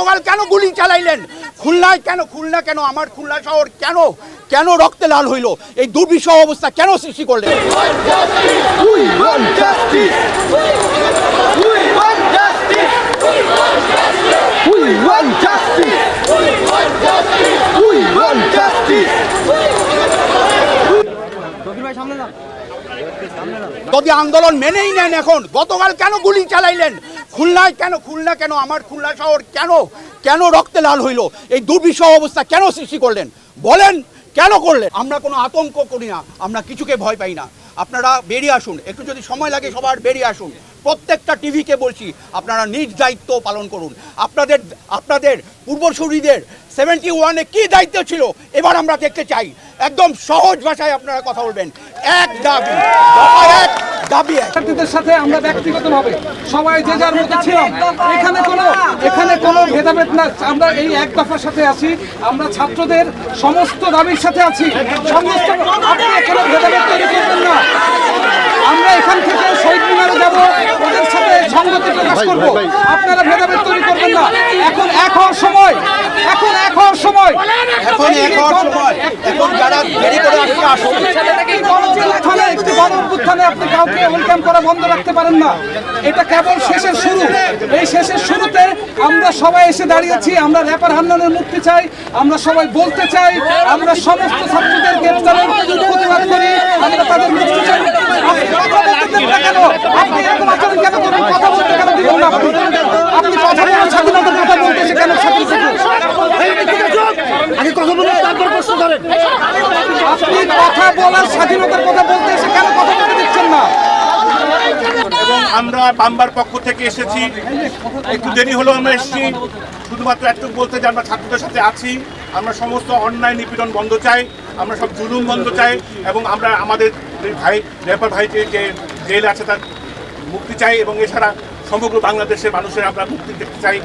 সকাল কেন গুলি চালাইলেন? খুলনায় কেন খুলনা কেন আমার খুলনা শহর কেন কেন রক্তে লাল হইল? এই দুর্বিষহ অবস্থা কেন সৃষ্টি করলেন. যদি আন্দোলন মেনেই নেন এখন গতকাল কেন গুলি চালাইলেন? খুলনায় কেন? খুলনা কেন? আমার খুলনা শহর কেন? কেন রক্তে লাল হইল? এই দুর্বিষহ অবস্থা কেন সৃষ্টি করলেন? বলেন, কেন করলেন? আমরা কোনো আতঙ্ক করি না, আমরা কিছুকে ভয় পাই না। আপনারা বেরিয়ে আসুন, একটু যদি সময় লাগে সবার বেরিয়ে আসুন। প্রত্যেকটা টিভিকে বলছি, আপনারা নিজ দায়িত্ব পালন করুন। আপনাদের আপনাদের পূর্বসূরীদের সেভেন্টি ওয়ানে কী দায়িত্ব ছিল, এবার আমরা দেখতে চাই। একদম সহজ ভাষায় আপনারা কথা বলবেন। এক দাবি দাবি শিক্ষার্থীদের সাথে আমরা ব্যক্তিগতভাবে সবাই যে যার মতো ছিলাম এখানে কোনো এখানে কোনো ভেদাভেদ না। আমরা এই এক দফার সাথে আছি। আমরা ছাত্রদের সমস্ত দাবির সাথে আছি। সমস্ত এখানে ভেদাভেদ তৈরি করবেন না। আমরা এখান থেকে শহীদ মিনারে যাব। ওদের সাথে সংগতি প্রকাশ করব। আপনারা ভেদাভেদ তৈরি করবেন না। এখন এক হওয়ার সময়। এখন এক হওয়ার সময়। এখন এক হওয়ার সময়। এখন যারা দেরি করে আসছে আসুন। একটি গণঅভ্যুত্থানে একটি আপনি করা বন্ধ রাখতে পারেন না। এটা কেবল শেষের শুরু। এই শেষের শুরুতে আমরা সবাই এসে দাঁড়িয়েছি, আমরা র্যাপার হান্নানের মুক্তি চাই, আমরা সবাই বলতে চাই, আমরা সমস্ত ছাত্রদের গ্রেপ্তারের প্রতিবাদ করি, আমরা তাদের মুক্তি চাই আপনি কথা বলতে দেন না কেন আপনি এরকম আচরণ কেন করেন কথা বলতে কেন দিবেন না আপনি আপনি কথা বলার স্বাধীনতার কথা বলতে এসে কেন ছাত্র আগে কথা বলুন তারপর প্রশ্ন করেন। আপনি কথা বলার স্বাধীনতার কথা বলতে এসে কেন কথা বলতে দিচ্ছেন না? এবং আমরা বাম্বার পক্ষ থেকে এসেছি। একটু দেরি হলেও আমরা এসেছি। শুধুমাত্র একটু বলতে যে আমরা ছাত্রদের সাথে আছি। আমরা সমস্ত অন্যায় নিপীড়ন বন্ধ চাই। আমরা সব জুলুম বন্ধ চাই এবং আমরা আমাদের যে ভাই রেপার ভাই যে যে জেল আছে তার মুক্তি চাই এবং এছাড়া সমগ্র বাংলাদেশের মানুষের আমরা মুক্তি দেখতে চাই।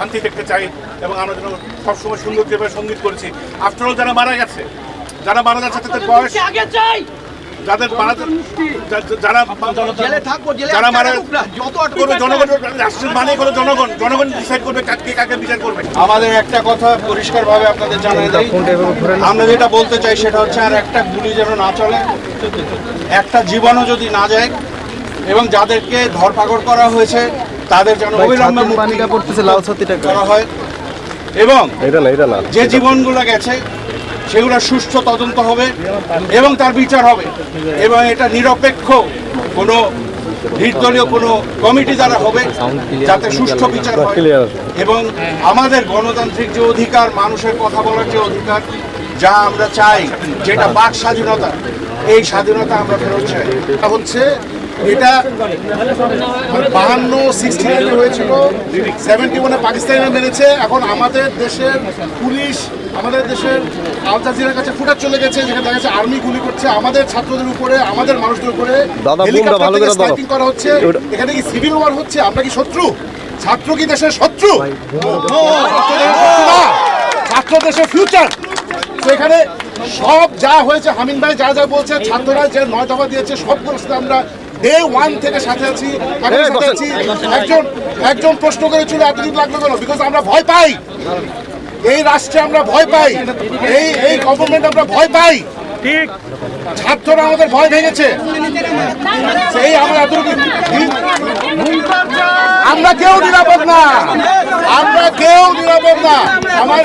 শান্তি দেখতে চাই এবং আমরা যেন সবসময় সুন্দর যেভাবে সংগীত করেছি। আফটারঅল যারা মারা গেছে যারা মারা যাচ্ছে তাদের বয়স যাদের মারা যারা যারা মারা করবে জনগণ রাষ্ট্রের মানে করে জনগণ জনগণ ডিসাইড করবে কাকে কাকে বিচার করবে। আমাদের একটা কথা পরিষ্কারভাবে আপনাদের জানাই আমরা যেটা বলতে চাই সেটা হচ্ছে আর একটা গুলি যেন না চলে একটা জীবনও যদি না যায় এবং যাদেরকে ধরপাকড় করা হয়েছে তাদের যেন অবিলম্বে মুক্তি করা হয়। এবং যে জীবনগুলো গেছে সেগুলো সুষ্ঠু তদন্ত হবে এবং তার বিচার হবে। এবং এটা নিরপেক্ষ কোনো নির্দলীয় কোনো কমিটি দ্বারা হবে যাতে সুষ্ঠু বিচার হয়। এবং আমাদের গণতান্ত্রিক যে অধিকার মানুষের কথা বলার যে অধিকার যা আমরা চাই যেটা বাক স্বাধীনতা এই স্বাধীনতা আমরা ফেরত চাই। এটা হচ্ছে এটা বাহান্ন সিক্সটি নাইনে হয়েছিল। সেভেন্টি ওয়ানে পাকিস্তানিরা মেরেছে। এখন আমাদের দেশের পুলিশ আমাদের দেশের আল জাজিরার কাছে ফুটার চলে গেছে যেখানে দেখা যাচ্ছে আর্মি গুলি করছে। আমাদের ছাত্রদের উপরে আমাদের মানুষদের উপরে স্নাইপিং করা হচ্ছে। এখানে কি সিভিল ওয়ার হচ্ছে? আমরা কি শত্রু? ছাত্র কি দেশের শত্রু? ছাত্র দেশের ফিউচার তো এখানে সব যা হয়েছে হামিন ভাই যা যা বলছে ছাত্ররা যে নয় দফা দিয়েছে সবগুলোর সাথে আমরা ডে ওয়ান থেকে সাথে আছি এখনও সাথে আছি। একজন একজন প্রশ্ন করেছিল এতদিন কেন? বিকজ আমরা ভয় পাই। এই রাষ্ট্রে আমরা ভয় পাই। এই এই গভর্নমেন্ট আমরা ভয় পাই। ঠিক। ছাত্ররা আমাদের ভয় ভেঙেছে। সেই আমরা এতটুকু আমরা কেউ নিরাপদ না। আমরা কেউ নিরাপদ না। আমার